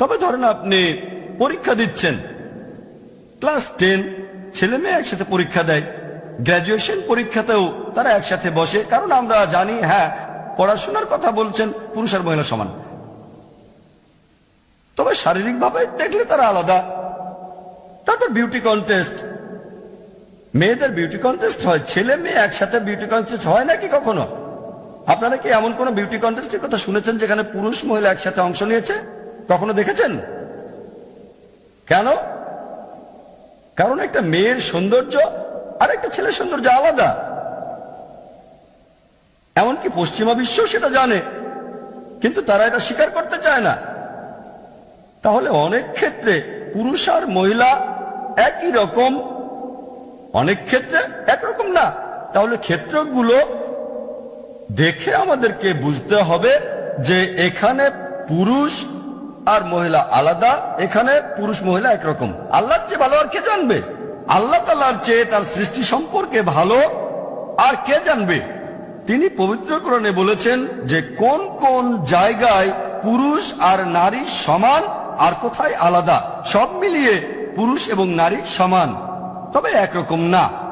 তবে ধরেন আপনি পরীক্ষা দিচ্ছেন। ক্লাস টেন, ছেলে মেয়ে একসাথে পরীক্ষা দেয়। গ্রাজুয়েশন পরীক্ষাতেও তারা একসাথে বসে, কারণ আমরা জানি হ্যাঁ পড়াশোনার কথা বলছেন, পুরুষ আর মহিলা সমান। তবে শারীরিকভাবে দেখলে তারা আলাদা। তারপর বিউটি কন্টেস্ট মেয়েদের বিউটি কন্টেস্ট হয়, ছেলে মেয়ে একসাথে বিউটি কন্টেস্ট হয় নাকি কখনো? আপনারা কি এমন কোন বিউটি কন্টেস্টের কথা শুনেছেন যেখানে পুরুষ মহিলা একসাথে অংশ নিয়েছে? কখনো দেখেছেন? কেন? কারণ একটা মেয়ের সৌন্দর্য আর একটা ছেলের সৌন্দর্য আলাদা। এমনকি পশ্চিমা বিশ্ব সেটা জানে, কিন্তু তারা এটা স্বীকার করতে চায় না। তাহলে অনেক ক্ষেত্রে পুরুষ আর মহিলা একই রকম। অনেক ক্ষেত্রে একরকম না। তাহলে ক্ষেত্রগুলো দেখে আমাদেরকে বুঝতে হবে যে এখানে পুরুষ আর মহিলা আলাদা, এখানে পুরুষ মহিলা একরকম। আল্লাহর চেয়ে ভালো আর কে জানবে? আল্লাহ তাল্লাহর চেয়ে তার সৃষ্টি সম্পর্কে ভালো আর কে জানবে? তিনি পবিত্র কোরআনে বলেছেন যে কোন কোন জায়গায় পুরুষ আর নারী সমান আর কোথায় আলাদা, সব মিলিয়ে পুরুষ এবং নারী সমান। তবে একরকম না।